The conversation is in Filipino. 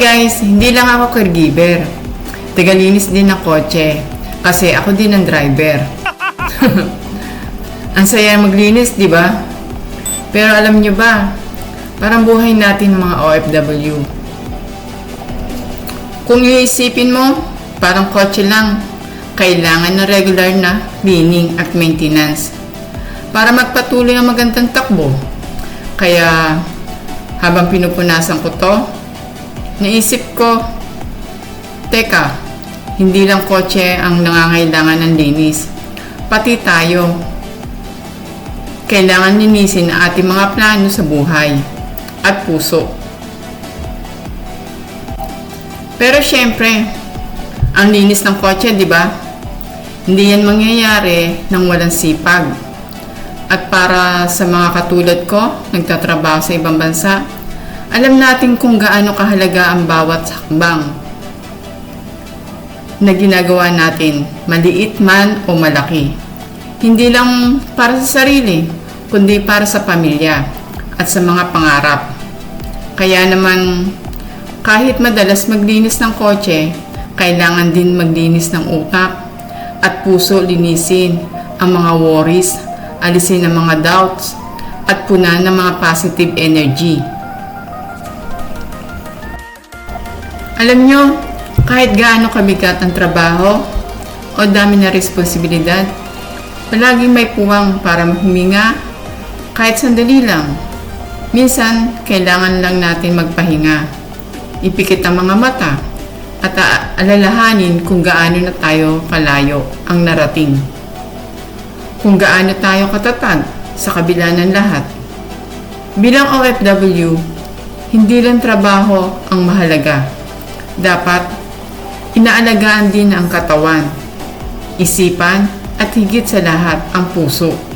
guys, hindi lang ako caregiver. Tagalinis din ng kotse. Kasi ako din ang driver. ang saya maglinis, di ba? Pero alam nyo ba, parang buhay natin mga OFW. Kung iisipin mo, parang kotse lang, kailangan ng regular na cleaning at maintenance para magpatuloy ang magandang takbo. Kaya habang pinupunasan ko to, naisip ko, teka, hindi lang kotse ang nangangailangan ng linis, pati tayo. Kailangan linisin ang ating mga plano sa buhay at puso. Pero syempre, ang linis ng kotse, di ba? Hindi yan mangyayari nang walang sipag. At para sa mga katulad ko, nagtatrabaho sa ibang bansa, alam natin kung gaano kahalaga ang bawat hakbang na ginagawa natin, maliit man o malaki. Hindi lang para sa sarili, kundi para sa pamilya at sa mga pangarap. Kaya naman, kahit madalas maglinis ng kotse, kailangan din maglinis ng utak at puso linisin ang mga worries, alisin ang mga doubts, at punan ng mga positive energy. Alam nyo, kahit gaano kabigat ang trabaho o dami na responsibilidad, palaging may puwang para huminga kahit sandali lang. Minsan, kailangan lang natin magpahinga. Ipikit ang mga mata at alalahanin kung gaano na tayo kalayo ang narating. Kung gaano tayo katatag sa kabila ng lahat. Bilang OFW, hindi lang trabaho ang mahalaga. Dapat inaalagaan din ang katawan, isipan at higit sa lahat ang puso.